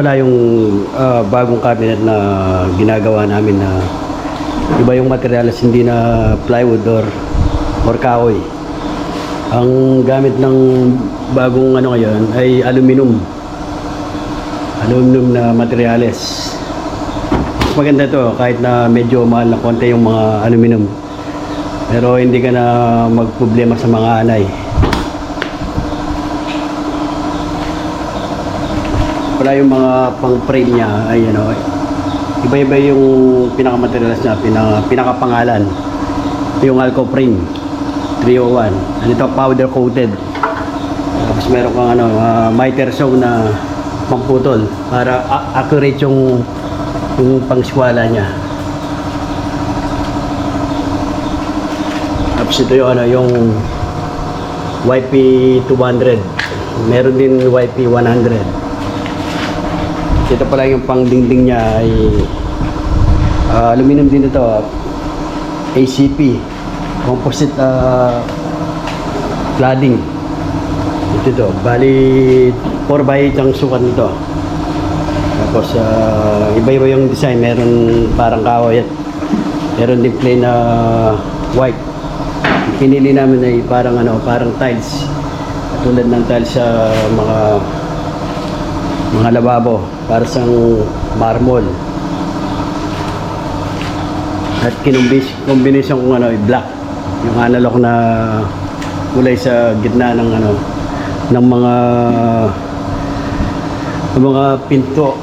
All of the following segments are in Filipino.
pala yung ah, bagong cabinet na ginagawa namin na iba yung materials hindi na plywood or or kahoy. Ang gamit ng bagong ano ngayon ay aluminum. Aluminum na materials. Maganda to kahit na medyo mahal na konti yung mga aluminum. Pero hindi ka na magproblema sa mga anay. Wala yung mga pang-frame niya ay ano, iba-iba yung pinaka-materials niya, pinaka, pinaka-pangalan. Yung Alco frame 301. Ano ito, powder coated. Tapos meron kang ano, uh, miter saw na pamputol para accurate yung yung pangswala niya. Tapos ito yung ano, yung YP200. Meron din YP100. Ito pala yung pangdingding niya ay ah, aluminum din ito. ah, ACP. Composite ah, cladding. Ito ito. Bali 4x8 ang sukat nito. Tapos ah, iba-iba yung design. Meron parang kahoy at meron din plain na white. Pinili namin ay parang ano, parang tiles. Tulad ng tiles sa mga mga lababo para sa marmol. At kinumbis combination kung ano, black. Yung analog na kulay sa gitna ng ano ng mga ng mga pinto.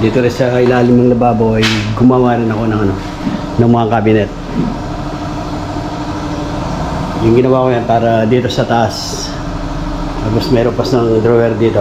Dito rin sa ilalim ng lababo ay gumawa rin ako ng ano ng mga cabinet. Yung ginawa ko yan para dito sa taas. Tapos meron pa ng drawer dito.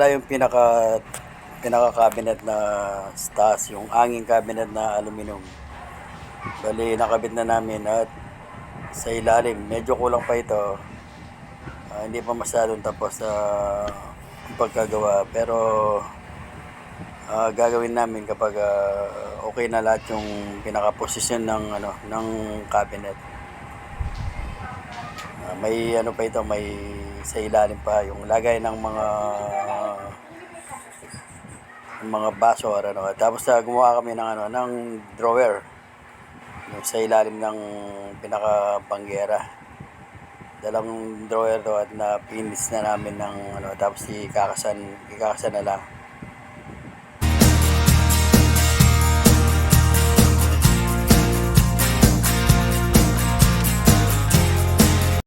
Pala yung pinaka pinaka cabinet na taas, yung hanging cabinet na aluminum. Bali, nakabit na namin at sa ilalim, medyo kulang pa ito. Ah, hindi pa masyadong tapos sa pagkagawa. Pero ah, gagawin namin kapag ah, okay na lahat yung pinaka-posisyon ng ano ng cabinet. Ah, may ano pa ito, may sa ilalim pa yung lagay ng mga mga baso or ano. Tapos ah, gumawa kami ng ano ng drawer yung sa ilalim ng pinaka-banggera. Dalang drawer to at na pinis na namin ng ano tapos ikakasan ikakasan na lang.